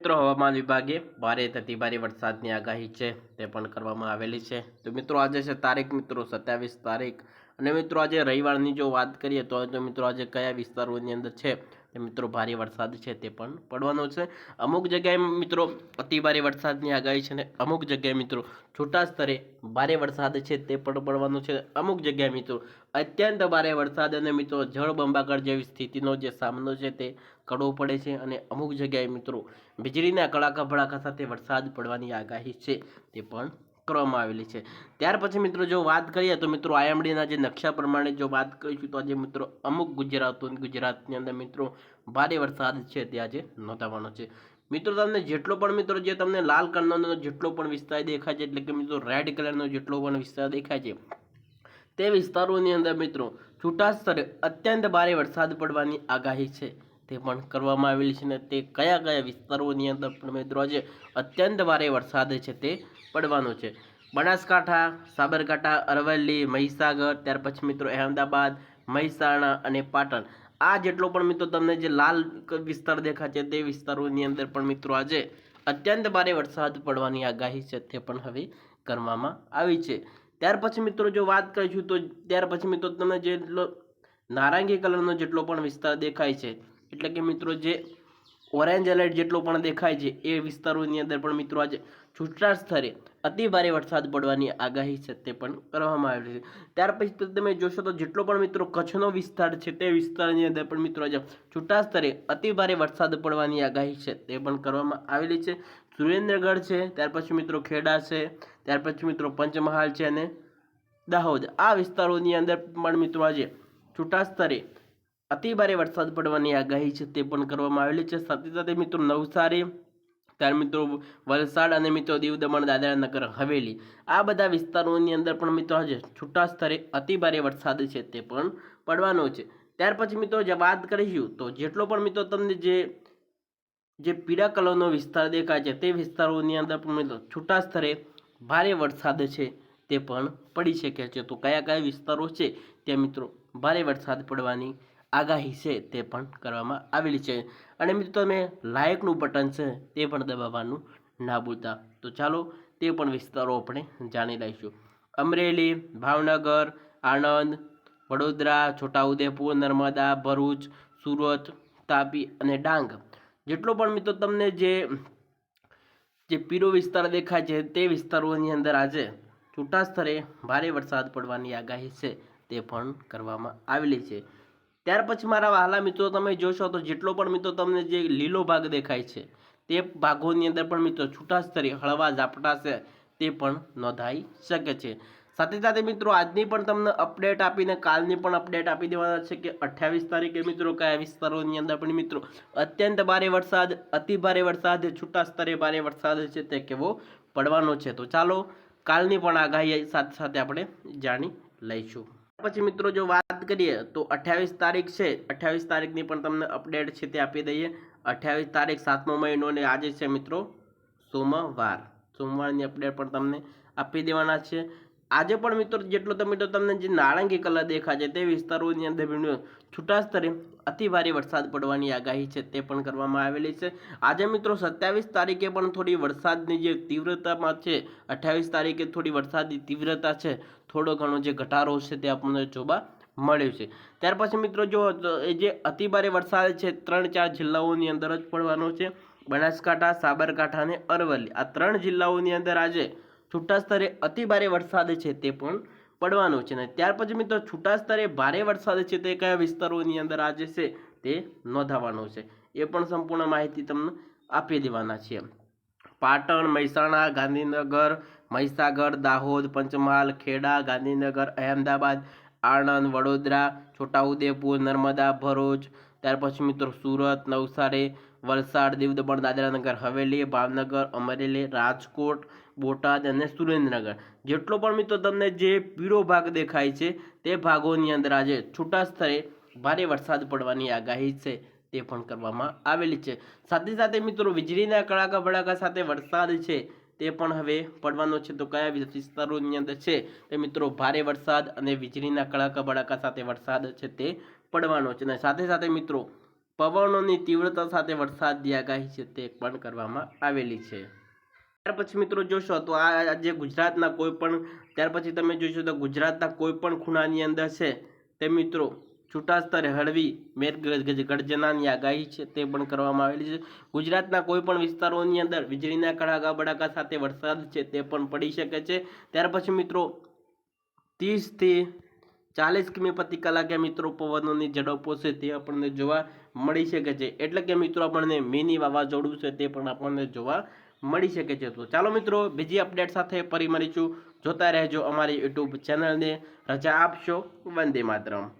મિત્રો, હવામાન વિભાગે ભારે થતી ભારે વરસાદની આગાહી છે. તે પણ કરવામાં આવેલી છે. તો મિત્રો, આજે છે તારીખ, મિત્રો, સત્યાવીસ તારીખ અને મિત્રો આજે રવિવારની જો વાત કરીએ તો મિત્રો આજે કયા વિસ્તારોની અંદર છે મિત્રો ભારે વરસાદ છે તે પણ પડવાનો છે. અમુક જગ્યાએ મિત્રો અતિ ભારે વરસાદની આગાહી છે ને અમુક જગ્યાએ મિત્રો છૂટા સ્તરે ભારે વરસાદ છે તે પણ પડવાનો છે. અમુક જગ્યાએ મિત્રો અત્યંત ભારે વરસાદ અને મિત્રો જળબંબાકાર જેવી સ્થિતિનો જે સામનો છે તે કરવો પડે છે અને અમુક જગ્યાએ મિત્રો વીજળીના કડાકા ભડાકા સાથે વરસાદ પડવાની આગાહી છે તે પણ કરવામાં આવેલી છે. ત્યાર પછી મિત્રો જો વાત કરીએ તો મિત્રો આયામડીના જે નકશા પ્રમાણે જો વાત કરીશું તો આજે મિત્રો અમુક ગુજરાતો ગુજરાતની અંદર મિત્રો ભારે વરસાદ છે તે આજે નોંધાવાનો છે. મિત્રો તમને જેટલો પણ મિત્રો જે તમને લાલ કલરનો જેટલો પણ વિસ્તાર દેખાય છે, એટલે કે મિત્રો રેડ કલરનો જેટલો પણ વિસ્તાર દેખાય છે, તે વિસ્તારોની અંદર મિત્રો છૂટા સ્તરે અત્યંત ભારે વરસાદ પડવાની આગાહી છે તે પણ કરવામાં આવેલી છે ને તે કયા કયા વિસ્તારોની અંદર પણ મિત્રો આજે અત્યંત ભારે વરસાદ છે તે પડવાનો છે. બનાસકાંઠા, સાબરકાંઠા, અરવલ્લી, મહીસાગર, ત્યાર પછી મિત્રો અહેમદાબાદ, મહેસાણા અને પાટણ. આ જેટલો પણ મિત્રો તમને જે લાલ વિસ્તાર દેખાય છે તે વિસ્તારોની અંદર પણ મિત્રો આજે અત્યંત ભારે વરસાદ પડવાની આગાહી છે તે પણ હવે કરવામાં આવી છે. ત્યાર પછી મિત્રો જો વાત કરીશું તો ત્યાર પછી મિત્રો તમને જેટલો નારંગી કલરનો જેટલો પણ વિસ્તાર દેખાય છે, એટલે કે મિત્રો જે ઓરેન્જ એલર્ટ જેટલો પણ દેખાય છે એ વિસ્તારોની અંદર પણ મિત્રો આજે છૂટા સ્તરે અતિ ભારે વરસાદ પડવાની આગાહી છે તે પણ કરવામાં આવી છે. ત્યાર પછી તમે જોશો તો જેટલો પણ મિત્રો કચ્છનો વિસ્તાર છે તે વિસ્તારની અંદર પણ મિત્રો આજે છૂટા સ્તરે અતિ ભારે વરસાદ પડવાની આગાહી છે તે પણ કરવામાં આવેલી છે. સુરેન્દ્રગઢ છે, ત્યાર પછી મિત્રો ખેડા છે, ત્યાર પછી મિત્રો પંચમહાલ છે અને દાહોદ. આ વિસ્તારોની અંદર પણ મિત્રો આજે છૂટા સ્તરે અતિ ભારે વરસાદ પડવાની આગાહી છે તે પણ કરવામાં આવેલી છે. સાથે સાથે મિત્રો નવસારી ત્યાર મિત્રો, વલસાડ અને મિત્રો દીવ દમણ, દાદરા નગર, હવેલી. આ બધા વિસ્તારોની અંદર પણ મિત્રો આજે છૂટા સ્તરે અતિ ભારે વરસાદ છે તે પણ પડવાનો છે. ત્યાર પછી મિત્રો જે વાત કરીશું, તો જેટલો પણ મિત્રો તમને જે જે પીળા કલરનો વિસ્તાર દેખાય છે, તે વિસ્તારોની અંદર પણ મિત્રો છૂટા સ્તરે ભારે વરસાદ છે તે પણ પડી શકે છે. તો કયા કયા વિસ્તારો છે ત્યાં મિત્રો ભારે વરસાદ પડવાની આગાહી છે તે પણ કરવામાં આવેલી છે. અને મિત્રો તમે લાયકનું બટન છે તે પણ દબાવવાનું ના ભૂલતા. તો ચાલો તે પણ વિસ્તારો આપણે જાણી લઈશું. અમરેલી, ભાવનગર, આણંદ, વડોદરા, છોટાઉદેપુર, નર્મદા, ભરૂચ, સુરત, તાપી અને ડાંગ. જેટલો પણ મિત્રો તમને જે જે પીરો વિસ્તાર દેખાય છે તે વિસ્તારોની અંદર આજે છૂટા સ્તરે ભારે વરસાદ પડવાની આગાહી છે તે પણ કરવામાં આવેલી છે. ત્યાર પછી મારા વહાલા મિત્રો, તમે જોશો તો જેટલો પણ મિત્રો તમને જે લીલો ભાગ દેખાય છે, તે ભાગોની અંદર પણ મિત્રો છૂટા સ્તરે હળવા ઝાપટા છે, તે પણ નોંધાઈ શકે છે. સાથે સાથે મિત્રો, આજની પણ તમને અપડેટ આપીને કાલની પણ અપડેટ આપી દેવાના છે કે અઠ્યાવીસ તારીખે મિત્રો કયા વિસ્તારોની અંદર પણ મિત્રો અત્યંત ભારે વરસાદ, અતિ ભારે વરસાદ છૂટા સ્તરે ભારે વરસાદ છે તે કેવો પડવાનો છે. તો ચાલો કાલની પણ આગાહી સાથે સાથે આપણે જાણી લઈશું. પછી મિત્રો જો વાત કરીએ તો અઠ્યાવીસ તારીખ છે. અઠ્યાવીસ તારીખની પણ તમને અપડેટ છે તે આપી દઈએ. અઠ્યાવીસ તારીખ સાતમો મહિનો અને આજે છે મિત્રો સોમવાર. સોમવારની અપડેટ પણ તમને આપી દેવાના છે. આજે પણ મિત્રો જેટલો તો મિત્રો તમને જે નારંગી કલર દેખાશે તે વિસ્તારોની અંદર છૂટા સ્તરે અતિ ભારે વરસાદ પડવાની આગાહી છે તે પણ કરવામાં આવેલી છે. આજે મિત્રો સત્યાવીસ તારીખે પણ થોડી વરસાદની જે તીવ્રતામાં છે અઠ્યાવીસ તારીખે થોડી વરસાદની તીવ્રતા છે, થોડો ઘણો જે ઘટાડો છે તે આપણને જોવા મળ્યું છે. ત્યાર પછી મિત્રો જો જે અતિભારે વરસાદ છે, ત્રણ ચાર જિલ્લાઓની અંદર જ પડવાનો છે. બનાસકાંઠા, સાબરકાંઠા અને અરવલ્લી. આ ત્રણ જિલ્લાઓની અંદર આજે છૂટા સ્તરે અતિભારે વરસાદ છે તે પણ પડવાનો છે. અને ત્યાર પછી મિત્રો છૂટા સ્તરે ભારે વરસાદ છે તે કયા વિસ્તારોની અંદર આજે છે તે નોંધાવાનો છે. એ પણ સંપૂર્ણ માહિતી તમને આપી દેવાના છે પાટણ, મહેસાણા, ગાંધીનગર, મહીસાગર, દાહોદ, પંચમહાલ, ખેડા, ગાંધીનગર, અહેમદાબાદ, આણંદ, વડોદરા, છોટાઉદેપુર, નર્મદા, ભરૂચ ત્યાર પછી મિત્રો સુરત, નવસારી, વલસાડ દીવ દમણ દાદરાનગર, હવેલી, ભાવનગર, અમરેલી, રાજકોટ, બોટાદ અને સુરેન્દ્રનગર. જેટલો પણ મિત્રો તમને જે પીળો ભાગ દેખાય છે, તે ભાગોની અંદર આજે છૂટા સ્તરે ભારે વરસાદ પડવાની આગાહી છે, તે પણ કરવામાં આવેલી છે. સાથે સાથે મિત્રો વીજળીના કડાકા ભડાકા સાથે વરસાદ છે, તે પણ હવે પડવાનો છે. તો કયા વિસ્તારોની અંદર છે? તે મિત્રો ભારે વરસાદ અને વીજળીના કડાકા ભડાકા સાથે વરસાદ છે તે પડવાનો છે. અને સાથે સાથે મિત્રો, પવનોની તીવ્રતા સાથે વરસાદની આગાહી છે તે પણ કરવામાં આવેલી છે. ત્યાર પછી મિત્રો જોશો તો આ આજે ગુજરાતના કોઈ પણ, ત્યાર પછી તમે જોશો તો ગુજરાતના કોઈ પણ ખૂણાની અંદર છે તે મિત્રો છૂટા સ્તરે હળવી મેઘ ગર્જનાની આગાહી છે તે પણ કરવામાં આવેલી છે. ગુજરાતના કોઈ પણ વિસ્તારોની અંદર વીજળીના કડાકા બડાકા સાથે વરસાદ છે તે પણ પડી શકે છે. ત્યાર પછી મિત્રો, ત્રીસથી ચાલીસ કિમી પ્રતિ કલાકે મિત્રો પવનોની ઝડપો છે તે આપણને જોવા મળી શકે છે. એટલે કે મિત્રો આપણને મિની વાવાઝોડું છે તે પણ આપણને જોવા મળી શકે છે. તો ચાલો મિત્રો, બીજી અપડેટ સાથે ફરી મળીશું. જોતા રહેજો અમારી યુટ્યુબ ચેનલને રજા આપશો. વંદે માતરમ.